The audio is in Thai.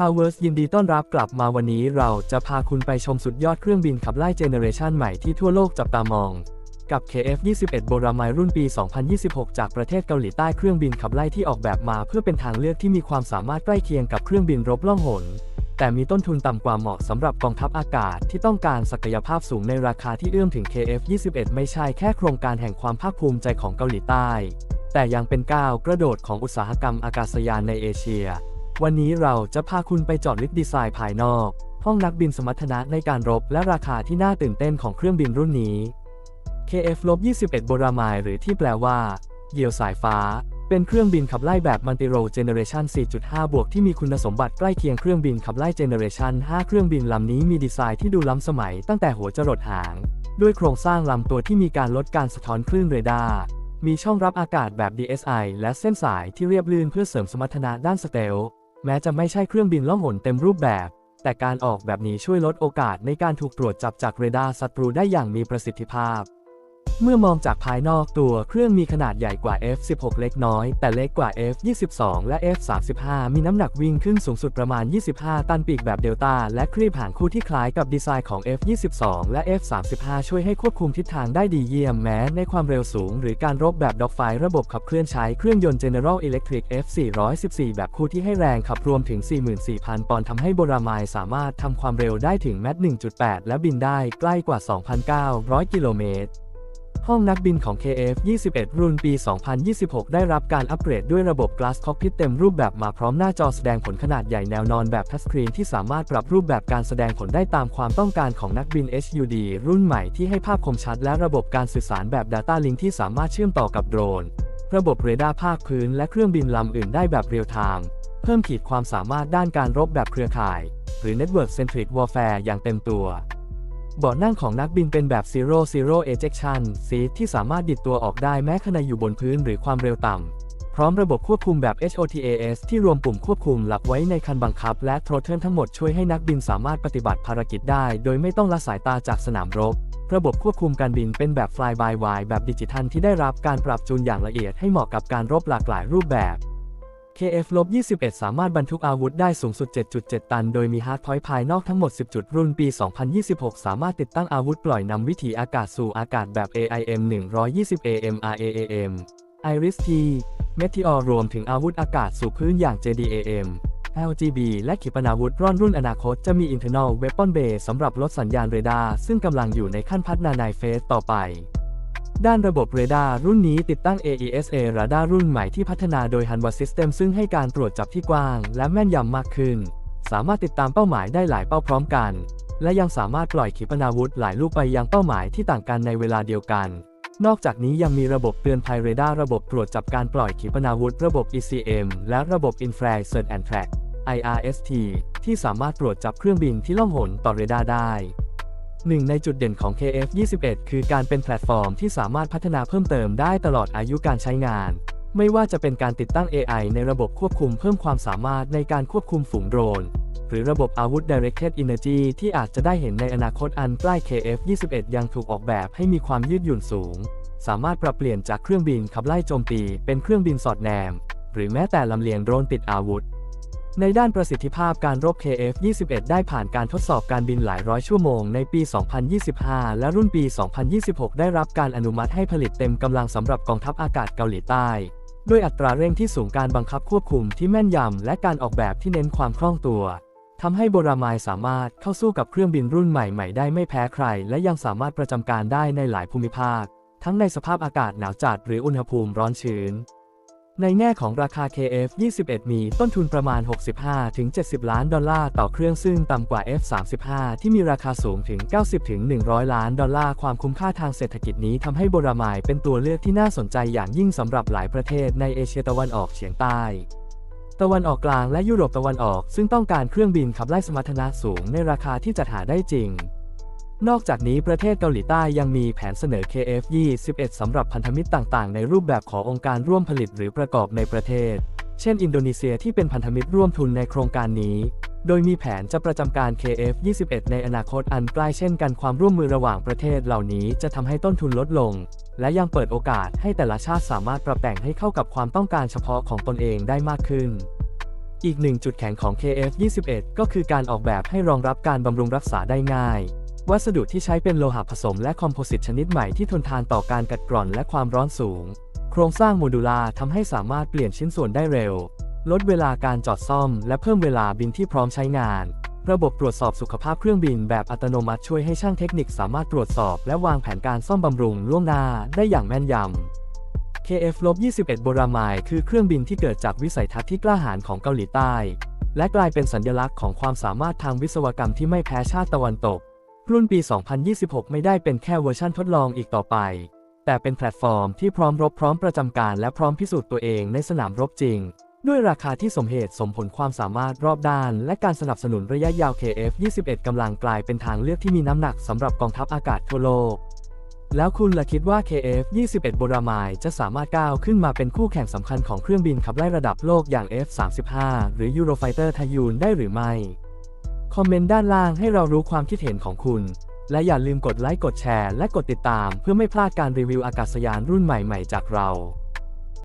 คาเวิร์สยินดีต้อนรับกลับมาวันนี้เราจะพาคุณไปชมสุดยอดเครื่องบินขับไล่เจเนอเรชันใหม่ที่ทั่วโลกจับตามอง กับ KF-21 โบรามายรุ่นปี 2026 จากประเทศเกาหลีใต้เครื่องบินขับไล่ที่ออกแบบมา เพื่อเป็นทางเลือกที่มีความสามารถใกล้เคียงกับเครื่องบินรบล่องหน แต่มีต้นทุนต่ำกว่าเหมาะสำหรับกองทัพอากาศที่ต้องการศักยภาพสูงในราคาที่เอื้อมถึง KF-21 ไม่ใช่แค่โครงการแห่งความภาคภูมิใจของเกาหลีใต้ แต่ยังเป็นก้าวกระโดดของอุตสาหกรรมอากาศยานในเอเชีย วันนี้เราจะพาคุณไปจอดลึกดีไซน์ภายนอก ห้องนักบินสมรรถนะในการรบและราคาที่น่าตื่นเต้นของเครื่องบินรุ่นนี้ KF-21 โบรามายหรือที่แปลว่า เหยี่ยวสายฟ้า เป็นเครื่องบินขับไล่แบบมันติโรเจเนเรชัน4.5 บวกที่มีคุณสมบัติใกล้เคียงเครื่องบินขับไล่เจเนเรชัน5เครื่องบินลำนี้มีดีไซน์ที่ดูล้ำสมัยตั้งแต่หัวจรดหาง ด้วยโครงสร้างลำตัวที่มีการลดการสะท้อนคลื่นเรดาร์ มีช่องรับอากาศแบบ DSI และเส้นสายที่เรียบลื่นเพื่อเสริมสมรรถนะด้านสเตล แม้จะไม่ใช่เครื่องบินล่องหนเต็มรูปแบบ แต่การออกแบบนี้ช่วยลดโอกาสในการถูกตรวจจับจากเรดาร์ศัตรูได้อย่างมีประสิทธิภาพ เมื่อมองจากภายนอกตัวเครื่องมีขนาดใหญ่กว่า F16 เล็กน้อย แต่เล็กกว่า F22 และ F35 มีน้ำหนักวิ่งขึ้นสูงสุดประมาณ 25 ตันปีกแบบเดลต้าและครีบหางคู่ที่คล้ายกับดีไซน์ของ F22 และ F35 ช่วยให้ควบคุมทิศทางได้ดีเยี่ยมแม้ในความเร็วสูง หรือการรบแบบด็อกไฟระบบขับเคลื่อนใช้เครื่องยนต์ General Electric F414 แบบคู่ที่ให้แรงขับรวมถึง 44,000 ปอนด์ทำให้โบรามายสามารถทำความเร็วได้ถึงแมท1.8 และบินได้ใกล้กว่า 2,900 กิโลเมตร ห้องนักบินของ KF-21 รุ่นปี 2026 ได้รับการอัปเกรดด้วยระบบ Glass Cockpit เต็มรูปแบบมาพร้อมหน้าจอแสดงผลขนาดใหญ่แนวนอนแบบทัชสกรีนที่สามารถปรับรูปแบบการแสดงผลได้ตามความต้องการของนักบิน HUD รุ่นใหม่ที่ให้ภาพคมชัดและระบบการสื่อสารแบบ Data Link ที่สามารถเชื่อมต่อกับโดรน ระบบเรดาร์ภาคพื้นและเครื่องบินลำอื่นได้แบบเรียลไทม์เพิ่มขีดความสามารถด้านการรบแบบเครือข่าย หรือ Network Centric Warfare อย่างเต็มตัว เบาะนั่งของนักบินเป็นแบบ Zero Zero Ejection Seat ที่สามารถดิดตัวออกได้แม้ขณะอยู่บนพื้นหรือความเร็วต่ำ พร้อมระบบควบคุมแบบ HOTAS ที่รวมปุ่มควบคุมหลักไว้ในคันบังคับ และโทรเทิลทั้งหมดช่วยให้นักบินสามารถปฏิบัติภารกิจได้ โดยไม่ต้องละสายตาจากสนามรบ ระบบควบคุมการบินเป็นแบบ Fly by Wire แบบดิจิทัลที่ได้รับการปรับจูนอย่างละเอียดให้เหมาะกับการรบหลากหลายรูปแบบ KF-21 สามารถบรรทุกอาวุธได้สูงสุด 7.7 ตัน โดยมีฮาร์ดพอยต์ภายนอกทั้งหมด 10 จุด รุ่นปี 2026 สามารถติดตั้งอาวุธปล่อยนำวิถีอากาศสู่อากาศแบบ AIM 120 AM RAAM Iris T Meteor รวมถึงอาวุธอากาศสู่พื้นอย่าง JDAM LGB และขีปนาวุธร่อนรุ่นอนาคตจะมี Internal Weapon Bay สำหรับลดสัญญาณเรดาร์ซึ่งกำลังอยู่ในขั้นพัฒนาในเฟสต่อไป ด้านระบบเรดาร์รุ่นนี้ติดตั้ง AESA รดาร์รุ่นใหม่ที่พัฒนาโดย Hanwha System ซึ่งให้การตรวจจับที่กว้าง และแม่นยำมากขึ้น สามารถติดตามเป้าหมายได้หลายเป้าพร้อมกัน และยังสามารถปล่อยขีปนาวุธหลายลูกไปยังเป้าหมายที่ต่างกันในเวลาเดียวกัน นอกจากนี้ยังมีระบบเตือนภัยเรดาร์ระบบตรวจจับการปล่อยขีปนาวุธระบบ ECM และระบบ Infrared Search and Track IRST ที่สามารถตรวจจับเครื่องบินที่ล่องหนต่อเรดาร์ได้ หนึ่งในจุดเด่นของ KF-21 คือการเป็นแพลตฟอร์มที่สามารถพัฒนาเพิ่มเติมได้ตลอดอายุการใช้งาน ไม่ว่าจะเป็นการติดตั้ง AI ในระบบควบคุมเพิ่มความสามารถในการควบคุมฝูงโดรน หรือระบบอาวุธ Directed Energy ที่อาจจะได้เห็นในอนาคตอันใกล้ KF-21 ยังถูกออกแบบให้มีความยืดหยุ่นสูง สามารถปรับเปลี่ยนจากเครื่องบินขับไล่โจมตี เป็นเครื่องบินสอดแนม หรือแม้แต่ลำเลียงโดรนติดอาวุธ ในด้านประสิทธิภาพการรบ KF-21 ได้ผ่านการทดสอบการบินหลายร้อยชั่วโมงในปี 2025 และรุ่นปี 2026 ได้รับการอนุมัติให้ผลิตเต็มกำลังสำหรับกองทัพอากาศเกาหลีใต้ด้วยอัตราเร่งที่สูงการบังคับควบคุมที่แม่นยำ และการออกแบบที่เน้นความคล่องตัวทำให้โบรามายสามารถเข้าสู้กับเครื่องบินรุ่นใหม่ๆ ได้ไม่แพ้ใคร และยังสามารถประจำการได้ในหลายภูมิภาค ทั้งในสภาพอากาศหนาวจัดหรืออุณหภูมิร้อนชื้น ในแง่ของราคา KF-21 มีต้นทุนประมาณ 65-70 ล้านดอลลาร์ต่อเครื่องซึ่งต่ำกว่า F-35 ที่มีราคาสูงถึง 90-100 ล้านดอลลาร์ ความคุ้มค่าทางเศรษฐกิจนี้ทำให้โบรามายเป็นตัวเลือกที่น่าสนใจอย่างยิ่งสำหรับหลายประเทศในเอเชียตะวันออกเฉียงใต้ตะวันออกกลางและยุโรปตะวันออก ซึ่งต้องการเครื่องบินขับไล่สมรรถนะสูงในราคาที่จัดหาได้จริง นอกจากนี้ประเทศเกาหลีใต้ยังมีแผนเสนอ KF-21 สำหรับพันธมิตรต่างๆ ในรูปแบบขององค์การร่วมผลิตหรือประกอบในประเทศ เช่น อินโดนีเซียที่เป็นพันธมิตรร่วมทุนในโครงการนี้ โดยมีแผนจะประจำการ KF-21 ในอนาคตอันใกล้เช่นกันความร่วมมือระหว่างประเทศเหล่านี้จะทำให้ต้นทุนลดลง และยังเปิดโอกาสให้แต่ละชาติสามารถปรับแต่งให้เข้ากับความต้องการเฉพาะของตนเองได้มากขึ้นอีกหนึ่งจุดแข็งของ KF21 ก็คือการออกแบบให้รองรับการบำรุงรักษาได้ง่าย วัสดุที่ใช้เป็นโลหะผสมและคอมโพสิตชนิดใหม่ที่ทนทานต่อการกัดกร่อนและความร้อนสูง โครงสร้างโมดูลาร์ทำให้สามารถเปลี่ยนชิ้นส่วนได้เร็ว ลดเวลาการจอดซ่อม และเพิ่มเวลาบินที่พร้อมใช้งาน ระบบตรวจสอบสุขภาพเครื่องบินแบบอัตโนมัติช่วยให้ช่างเทคนิคสามารถตรวจสอบและวางแผนการซ่อมบำรุงล่วงหน้าได้อย่างแม่นยำ KF-21 โบรามายคือเครื่องบินที่เกิดจากวิสัยทัศน์ที่กล้าหาญของเกาหลีใต้ และกลายเป็นสัญลักษณ์ของความสามารถทางวิศวกรรมที่ไม่แพ้ชาติตะวันตก รุ่นปี 2026 ไม่ได้เป็นแค่เวอร์ชั่นทดลองอีกต่อไป แต่เป็นแพลตฟอร์มที่พร้อมรบพร้อมประจำการและพร้อมพิสูจน์ตัวเองในสนามรบจริง ด้วยราคาที่สมเหตุสมผลความสามารถรอบด้าน และการสนับสนุนระยะยาว KF-21 กำลังกลายเป็นทางเลือกที่มีน้ำหนักสำหรับกองทัพอากาศทั่วโลก แล้วคุณล่ะคิดว่า KF-21 โบรามายจะสามารถก้าวขึ้นมาเป็นคู่แข่งสำคัญของเครื่องบินขับไล่ระดับโลกอย่าง F-35 หรือ Eurofighter ทยูนได้หรือไม่ คอมเมนต์ด้านล่างให้เรารู้ความคิดเห็นของคุณ และอย่าลืมกดไลค์กดแชร์และกดติดตาม เพื่อไม่พลาดการรีวิวอากาศยานรุ่นใหม่ๆ จากเรา